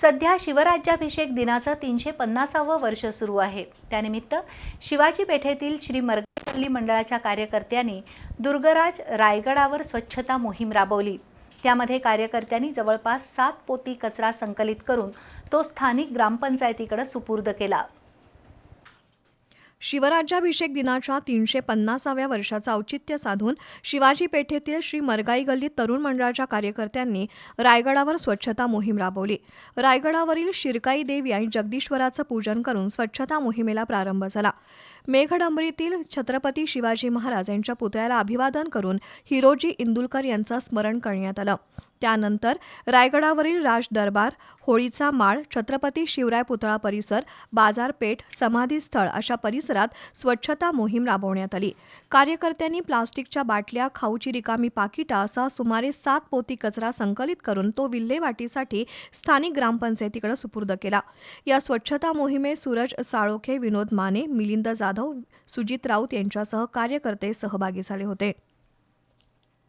सध्या शिवराज्याभिषेक दिनाचं तीनशे पन्नासावं वर्ष सुरू आहे. त्यानिमित्त शिवाजी पेठेतील श्री मरगल्ली मंडळाच्या कार्यकर्त्यांनी दुर्गराज रायगडावर स्वच्छता मोहीम राबवली. त्यामध्ये कार्यकर्त्यांनी जवळपास सात पोती कचरा संकलित करून तो स्थानिक ग्रामपंचायतीकडे सुपूर्द केला. शिवराज्याभिषेक दिनाच्या तीनशे पन्नासाव्या वर्षाचं औचित्य साधून शिवाजी पेठेतील श्री मरगाई गल्ली तरुण मंडळाच्या कार्यकर्त्यांनी रायगडावर स्वच्छता मोहीम राबवली. रायगडावरील शिरकाई देवी आणि जगदीश्वराचं पूजन करून स्वच्छता मोहिमेला प्रारंभ झाला. मेघडंबरीतील छत्रपती शिवाजी महाराज यांच्या पुतळ्याला अभिवादन करून हिरोजी इंदुलकर यांचं स्मरण करण्यात आलं. त्यानंतर रायगडावरील राज दरबार होळीचा माळ छत्रपती शिवराय पुतळा परिसर बाजारपेठ समाधीस्थळ अशा परिसरात स्वच्छता मोहीम राबवण्यात आली. कार्यकर्त्यांनी प्लास्टिकच्या बाटल्या खाऊची रिकामी पाकिटा असा सुमारे सात पोती कचरा संकलित करून तो विल्हेवाटीसाठी स्थानिक ग्रामपंचायतीकडे सुपूर्द केला. या स्वच्छता मोहिमेत सूरज साळोखे विनोद माने मिलिंद जाधव सुजित राऊत यांच्यासह कार्यकर्ते सहभागी झाले होते.